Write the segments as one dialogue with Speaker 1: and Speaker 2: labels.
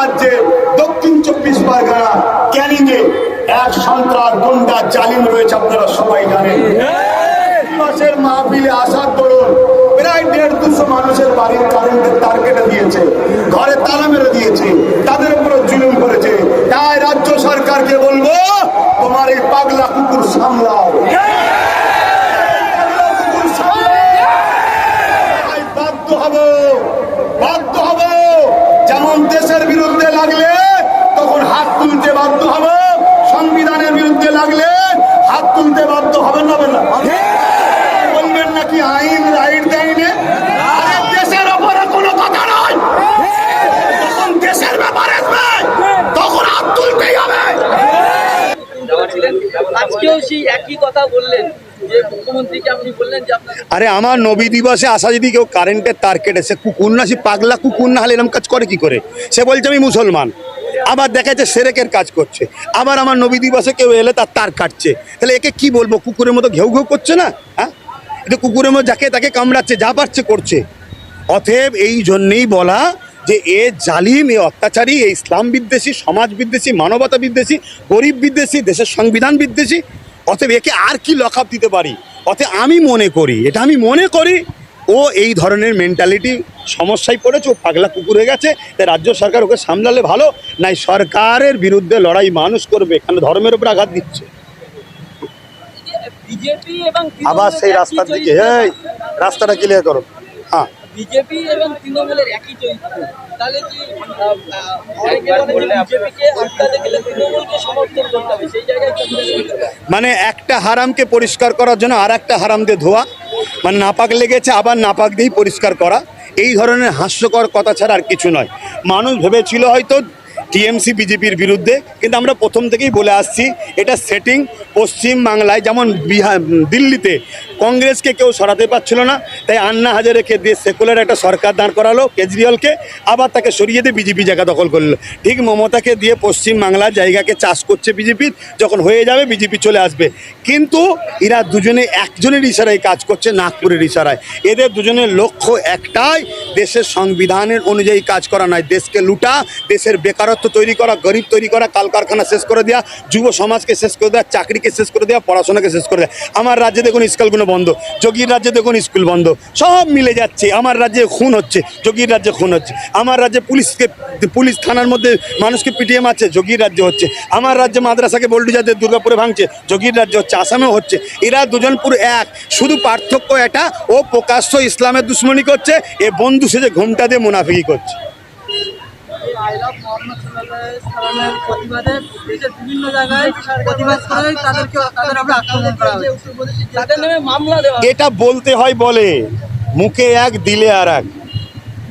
Speaker 1: রাজ্যে দক্ষিণ চব্বিশ পরগনা ক্যানিং এ এক সন্ত্রাস গুন্ডা জালিম রয়েছে, আপনারা সবাই জানেন। মাসের মাহফিলে আসার দরুন প্রায় দেড় দুশো মানুষের বাড়ির কারেন্টের তার কেটে দিয়েছে, ঘরে তালা মেরে দিয়েছে, তাদের উপরে জুলুম করেছে। তাই রাজ্য সরকারকে বলব, তোমার এই পাগলা কুকুর সামলাও পাগলা কুকুর সামলাও। তাই বাধ্য হব বাধ্য হব যেমন দেশের বিরুদ্ধে লাগলে তখন হাত তুলতে বাধ্য হব সংবিধানের বিরুদ্ধে লাগলে হাত তুলতে বাধ্য হবেন না না। বলবেন নাকি আইন রাইট দেয়নি? আরে দেশের ওপরে কোনো কথা নয়। যখন দেশের ব্যাপার তখন হাত তুলতেই হবে।
Speaker 2: আজকেও সেই একই কথা বললেন যে মুখ্যমন্ত্রীকে আপনি বললেন যে আপনার
Speaker 1: আরে আমার নবী দিবসে আসা যদি কেউ কারেন্টের তার কেটে সে কুকুর না সে পাগলা কুকুর না হলে এরকম কাজ করে কি করে? সে বলছে আমি মুসলমান। আবার দেখা যাচ্ছে সেরেকের কাজ করছে। আবার আমার নবী দিবসে কেউ এলে তার তার কাটছে। তাহলে একে কি বলব? কুকুরের মতো ঘেউ ঘেউ করছে না? হ্যাঁ? এটা কুকুরের মতো যাকে তাকে কামড়াচ্ছে, যা পারছে করছে। অতএব এই জন্যেই বলা যে এ জালিম, এ অত্যাচারী, এ ইসলাম বিদ্বেষী, সমাজ বিদ্বেষী, মানবতা বিদ্বেষী, গরিব বিদ্বেষী, দেশের সংবিধান বিদ্বেষী, অতএব একে আর কি লকআপ দিতে পারি? অতএব আমি মনে করি, এটা আমি মনে করি ও এই ধরনের মেন্টালিটি সমস্যায় পড়েছে ও পাগলা কুকুর হয়ে গেছে তাই রাজ্য সরকার ওকে সামলালে ভালো নাই সরকারের বিরুদ্ধে লড়াই মানুষ করবে এখানে ধর্মের উপর আঘাত দিচ্ছে। আবার সেই রাস্তার দিকে হ্যাঁ রাস্তাটা ক্লিয়ার করো। হ্যাঁ।
Speaker 2: বিজেপি এবং তৃণমূলের একই চরিত্র। তাহলে কি মনে?
Speaker 1: মানে একটা হারামকে পরিষ্কার করার জন্য আর একটা হারাম দিয়ে ধোয়া মানে নাপাক লেগেছে আবার নাপাক দিয়েই পরিষ্কার করা এই ধরনের হাস্যকর কথা ছাড়া আর কিছু নয় মানুষ ভেবেছিল হয়তো টিএমসি বিজেপির বিরুদ্ধে কিন্তু আমরা প্রথম থেকেই বলে আসছি এটা সেটিং পশ্চিম বাংলায় যেমন বিহার দিল্লিতে কংগ্রেসকে কেউ সরাতে পারছিল না তাই আন্না হাজারেকে দিয়ে সেকুলার একটা সরকার দাঁড় করালো, কেজরিওয়ালকে আবার তাকে সরিয়ে দিয়ে বিজেপি জায়গা দখল করল। ঠিক মমতাকে দিয়ে পশ্চিম বাংলার জায়গাকে চাষ করছে বিজেপি, যখন হয়ে যাবে বিজেপি চলে আসবে। কিন্তু এরা দুজনে একজনের ইশারায় কাজ করছে, নাগপুরের ইশারায়। এদের দুজনের লক্ষ্য একটাই, দেশের সংবিধানের অনুযায়ী কাজ করা নয়। দেশকে লুটা, দেশের বেকারত্ব তৈরি করা, গরিব তৈরি করা কালকারখানা শেষ করে দেওয়া যুব সমাজকে শেষ করে দেওয়া চাকরিকে শেষ করে দেওয়া পড়াশোনাকে শেষ করে দেওয়া আমার রাজ্যে দেখুন স্কুলগুলো বন্ধ, যোগীর রাজ্যে দেখুন স্কুল বন্ধ। সব মিলে যাচ্ছে, আমার রাজ্যে খুন হচ্ছে, যোগীর রাজ্যে খুন হচ্ছে। আমার রাজ্যে পুলিশকে, পুলিশ থানার মধ্যে মানুষকে পিটিএম আছে যোগীর রাজ্যে হচ্ছে। আমার রাজ্যে মাদ্রাসাকে বল্ডুজাদের দুর্গাপুরে ভাঙছে, যোগীর রাজ্য হচ্ছে, আসামেও হচ্ছে। এরা দুজন পুরো এক, শুধু পার্থক্য এটা, ও প্রকাশ্য ইসলামের দুশ্মনী করছে, এ বন্ধু সে যে ঘুমটা দিয়ে মুনাফিকি করছে। এটা বলতে হয় বলে, মুখে এক, দিলে আর এক।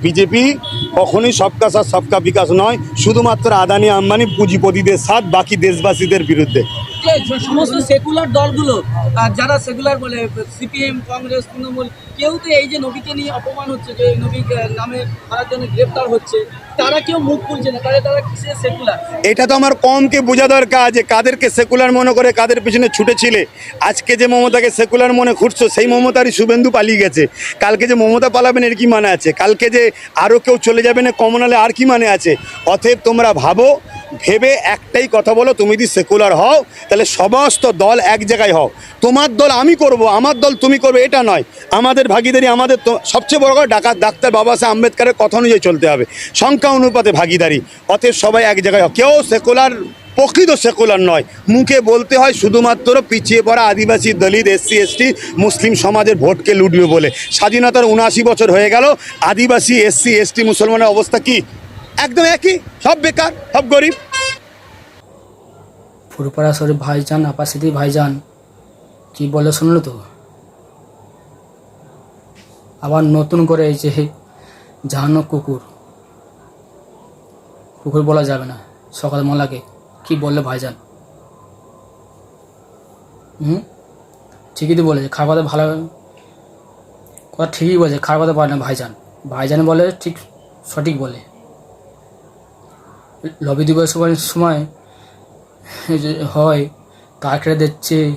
Speaker 1: বিজেপি কখনই সবকা সাথ, সবকা বিকাশ নয়, শুধুমাত্র আদানি আম্বানি পুঁজিপতিদের সাথ, বাকি দেশবাসীদের বিরুদ্ধে।
Speaker 2: যে সমস্ত সেকুলার দলগুলো যারা সেকুলার বলে, সিপিএম, কংগ্রেস, তৃণমূল, কেউ তো এই যে নবীকে নিয়ে অপমান হচ্ছে, যে নবী নামে তার জন্য গ্রেপ্তার হচ্ছে, তারা কেউ মুখ খুলছে না, তাহলে তারা কিসে সেকুলার
Speaker 1: এটা তো আমার কমকে বোঝা দরকার যে কাদেরকে সেকুলার মনে করে কাদের পিছনে ছুটেছিলে। আজকে যে মমতাকে সেকুলার মনে খুঁজছো সেই মমতারই শুভেন্দু পালিয়ে গেছে। কালকে যে মমতা পালাবেন, এর কি মানে আছে? কালকে যে আরও কেউ চলে যাবে না কমনালে আর কি মানে আছে? অতএব তোমরা ভাবো ভেবে একটাই কথা বলো, তুমি যদি সেকুলার হও, তাহলে সমস্ত দল এক জায়গায় হও। তোমার দল আমি করব, আমার দল তুমি করবে, এটা নয়। আমাদের ভাগিদারি, আমাদের সবচেয়ে বড় কথা ডাকা ডাক্তার বাবা সাহেব আম্বেদকারের কথা অনুযায়ী চলতে হবে। সংখ্যা অনুপাতে ভাগিদারি, অতএব সবাই এক জায়গায় হোক কেউ সেকুলার প্রকৃত সেকুলার নয়। মুখে বলতে হয়, শুধুমাত্র পিছিয়ে পড়া আদিবাসী দলিত, এসসি, এসটি, মুসলিম সমাজের ভোটকে লুটবে বলে। স্বাধীনতার উনআশি বছর হয়ে গেল, আদিবাসী, এসসি, এসটি, মুসলমানের অবস্থা কি? একদম একই, সব বেকার, সব গরিব।
Speaker 3: ফুরপাড়া শরীফ ভাইজান আপাসিদি ভাইজান, কি বলে শুনলো তো? আবার নতুন করে এই যে জাহানো কুকুর। কুকুর বলা যাবে না, সকাল মোলাকে। কি বললে ভাইজান? হুম? ঠিকই তো বলেছে খারাপ কথা ভালো কথা ঠিকই বলেছে খারাপ কথা পারে না ভাইজান। ভাইজান বলে ঠিক সঠিক বলে। লবি দিবসের সময় হয় তার দিচ্ছে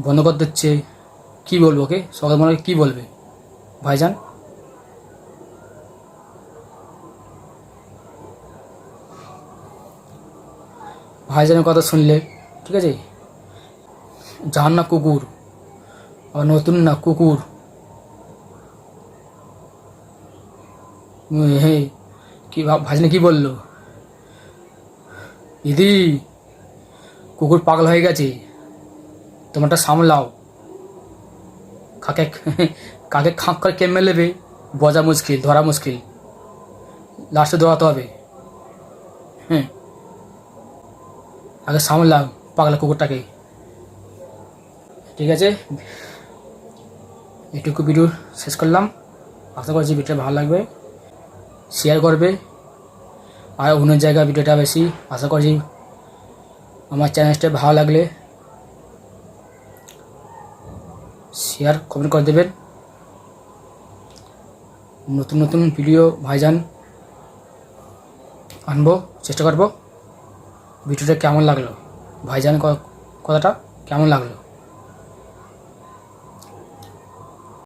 Speaker 3: বন্ধ করে দিচ্ছে কী বলব ওকে? সকাল মনে কী বলবে? ভাইজান? ভাইজানের কথা শুনলে ঠিক আছে? জান না কুকুর আবার নতুন না কুকুর। উম, হে কি ভা- ভাজনে কি বলল? দিদি, কুকুর পাগল হয়ে গেছে। তোমারটা সামলাও। কাকে কাকে খাঁক করে কেমে নেবে? বোঝা মুশকিল, ধরা মুশকিল। লাস্টে দৌড়াতে হবে। হ্যাঁ। আগে সামলাও পাগলা কুকুরটাকে। ঠিক আছে? এটুকু ভিডিও শেষ করলাম। আশা করছি ভিডিওটা ভালো লাগবে। শেয়ার করবে। আর অন্য জায়গায় ভিডিওটা বেশি আশা করছি আমার চ্যানেলটা ভালো লাগলে শেয়ার কমেন্ট করে দেবেন। নতুন নতুন ভিডিও ভাইজান আনব, চেষ্টা করব। ভিডিওটা কেমন লাগল? ভাইজান কথাটা কেমন লাগল?